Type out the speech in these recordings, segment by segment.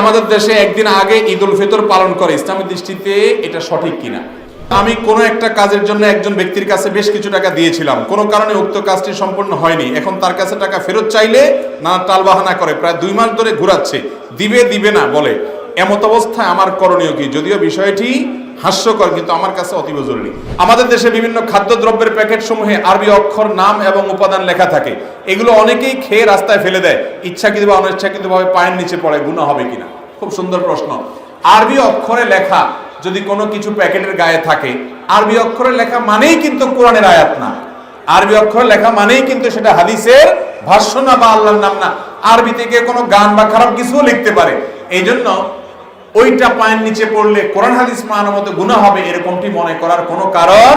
আমাদের দেশে একদিন আগে ঈদ উল ফিতর পালন করে, ইসলামী দৃষ্টিতে এটা সঠিক কিনা? আমি কোনো একটা কাজের জন্য একজন ব্যক্তির কাছে বেশ কিছু টাকা দিয়েছিলাম। কোনো কারণে উক্ত কাজটি সম্পন্ন হয়নি। এখন তার কাছে টাকা ফেরত চাইলে না টালবাহানা করে, প্রায় দুই মাস ধরে ঘুরাচ্ছে। দিবে দিবে না বলে। এমত অবস্থায় আমার করণীয় কি? যদিও বিষয়টি হাস্যকর, কিন্তু আমার কাছে অতীব জরুরি। আমাদের দেশে বিভিন্ন খাদ্যদ্রব্যের প্যাকেট সমূহে আরবি অক্ষর, নাম এবং উপাদান লেখা থাকে। এগুলো অনেকেই খেয়ে রাস্তায় ফেলে দেয়। ইচ্ছাকৃত বা অনিচ্ছাকৃতভাবে পায়ের নিচে পড়ে। গুণা হবে কিনা? খুব সুন্দর প্রশ্ন। আরবি অক্ষরে লেখা যদি কোনো কিছু প্যাকেটের গায়ে থাকে, আরবি অক্ষরে লেখা মানেই কিন্তু কোরআনের আয়াত না। আরবি অক্ষরে লেখা মানেই কিন্তু সেটা হাদিসের ভাষ্য না বা আল্লাহর নাম না। আরবি থেকে কোনো গান বা খারাপ কিছুও লিখতে পারে। এই জন্য ওইটা পায়ের নিচে পড়লে কোরআন হাদিস মানার মতো গুণা হবে, এরকমটি মনে করার কোনো কারণ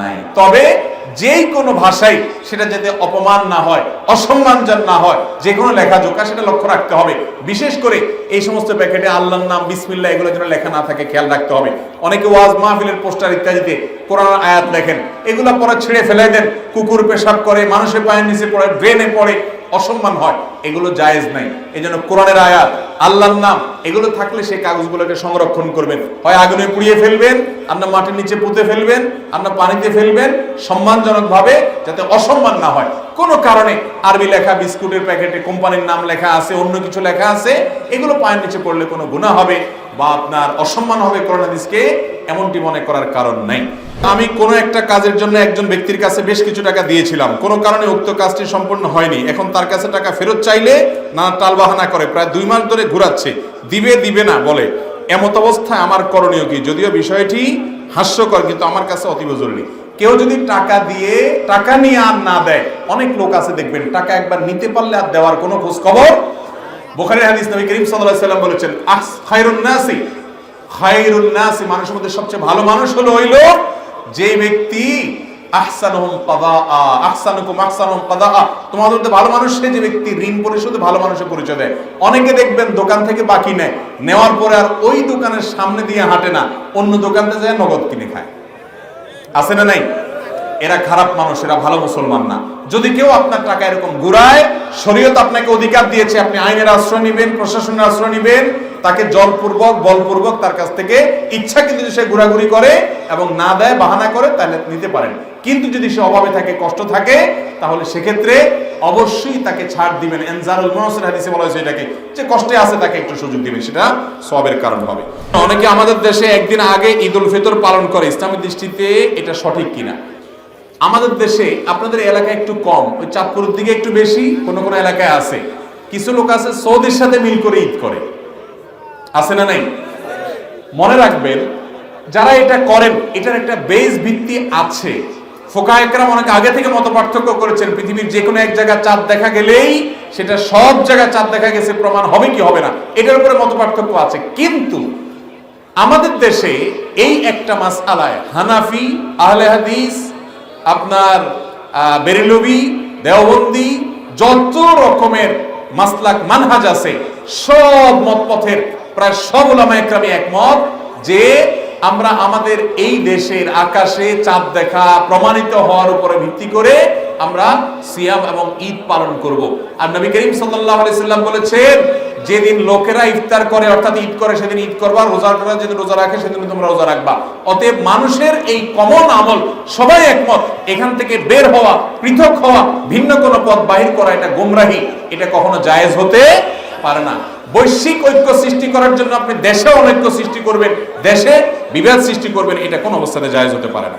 নাই। তবে যেই কোনো ভাষাই সেটা যাতে অপমান না হয় অসম্মানজন না হয়, যে কোনো লেখা জোকা সেটা লক্ষ্য রাখতে হবে। বিশেষ করে এই সমস্ত প্যাকেটে আল্লাহর নাম, বিসমিল্লাহ এগুলো যেন লেখা না থাকে, খেয়াল রাখতে হবে। অনেকে ওয়াজ মাহফিলের পোস্টার ইত্যাদিতে কোরআন আয়াত লেখেন। এগুলো পরে ছেড়ে ফেলে দেন, কুকুর পেশাব করে, মানুষের পায়ের নিচে পড়ে, ড্রেনে পড়ে অসম্মান হয়, এগুলো জায়েজ নাই। এই জন্য কোরআনের আয়াত, আল্লাহর নাম, এগুলো থাকলে সেই কাগজগুলোকে সংরক্ষণ করবেন। হয় আগুনে পুড়িয়ে ফেলবেন, আপনার মাটির নিচে পুঁতে ফেলবেন, আপনার পানিতে ফেলবেন, সম্মানজনকভাবে যাতে অসম্মান না হয়। কোনো কারণে আরবি লেখা, বিস্কুটের প্যাকেটে কোম্পানির নাম লেখা আছে, অন্য কিছু লেখা আছে, এগুলো পায়ের নিচে পড়লে কোনো গুণা হবে বা আপনার অসম্মান হবে কোরআন হাদিসকে, এমনটি মনে করার কারণ নাই। আমি কোনো একটা কাজের জন্য একজন ব্যক্তির কাছে বেশ কিছু টাকা দিয়েছিলাম। কোনো কারণে উক্ত কাজটি সম্পূর্ণ হয়নি। এখন তার কাছে টাকা ফেরত চাইলে নানা টালবাহানা করে, প্রায় দুই মাস ধরে ঘুরাচ্ছে। দিবে দিবে না বলে। এমত অবস্থায় আমার করণীয় কি? যদিও বিষয়টি হাস্যকর, কিন্তু আমার কাছে অতীব জরুরি। কেউ যদি টাকা দিয়ে টাকা নিয়ে আর না দেয়, অনেক লোক আছে দেখবেন, টাকা একবার নিতে পারলে আর দেওয়ার কোনো খোঁজ খবর বোখারি হাদিস নবী করিম সাল্লাল্লাহু সাল্লাম বলেছেন, আস খায়রুন নাসি। খায়রুন নাসি, মানুষের মধ্যে সবচেয়ে ভালো মানুষ হলো ওই লোক যে ব্যক্তি সামনে দিয়ে হাঁটে না, অন্য নগদ কিনে খায়। আছে না নাই? এরা খারাপ মানুষ, এরা ভালো মুসলমান না। যদি কেউ আপনার টাকা এরকম ঘুরায়, শরীয়ত আপনাকে অধিকার দিয়েছে, আপনি আইনের আশ্রয় নেবেন, প্রশাসনের আশ্রয় নেবেন তাকে জলপূর্বক বলপূর্বক তার কাছ থেকে ইচ্ছা কিন্তু সে ঘোরাঘুরি করে এবং না দেয়, বাহানা করে, তাহলে নিতে পারেন। কিন্তু যদি সে অভাবে থাকে, কষ্ট থাকে, তাহলে সেক্ষেত্রে অবশ্যই তাকে ছাড় দিবেন। এনজারুল মনসের হাদিসে বলা হয়েছে এটাকে। যে কষ্টে আছে, তাকে একটু সুযোগ দিবেন। সেটা সবের কারণ হবে। অনেকে আমাদের দেশে একদিন আগে ঈদ উল ফিতর পালন করে। ইসলামী দৃষ্টিতে এটা সঠিক কিনা? আমাদের দেশে, আপনাদের এলাকায় একটু কম। ওই চাঁদপুরের দিকে একটু বেশি, কোনো কোনো এলাকায় আছে। কিছু লোক আছে সৌদির সাথে মিল করে ঈদ করে। আছে না নাই? মনে রাখবেন, যারা এটা করেন, এটার একটা বেস ভিত্তি আছে। ফোকা একরাম অনেক আগে থেকে মত পার্থক্য করেছেন, পৃথিবীর যে কোনো এক জায়গায় চাঁদ দেখা গেলেই সেটা সব জায়গায় চাঁদ দেখা গেছে, প্রমাণ হবে কি হবে না, এটার উপরে মত পার্থক্য আছে। কিন্তু আমাদের দেশে এই একটা মাস আলায় হানাফি, আহলে হাদিস, আপনার বেরেলবি, দেওবন্দি, যত রকমের মাসলাক, মানহাজ আছে, সব মতপথের প্রায় সব ওলামা একরামই একমত যে আমরা আমাদের এই দেশের আকাশে চাঁদ দেখা প্রমাণিত হওয়ার উপরে ভিত্তি করে আমরা সিয়াম এবং ঈদ পালন করব। আর নবী করিম আলাইহি সাল্লাম বলেছেন, যেদিন লোকেরা ইফতার করে, অর্থাৎ ঈদ করে, সেদিন ঈদ করবা, রোজা করা যেদিন রোজা রাখে, সেদিন তোমরা রোজা রাখবা। অতএব মানুষের এই কমন আমল, সবাই একমত, এখান থেকে বের হওয়া, পৃথক হওয়া, ভিন্ন কোনো পথ বাহির করা এটা গোমরাহি। এটা কখনো জায়েজ হতে পারে না। বৈশ্বিক ঐক্য সৃষ্টি করার জন্য আপনি দেশে অনৈক্য সৃষ্টি করবেন। দেশে বিভেদ সৃষ্টি করবেন, এটা কোন অবস্থাতে জায়জ হতে পারে না।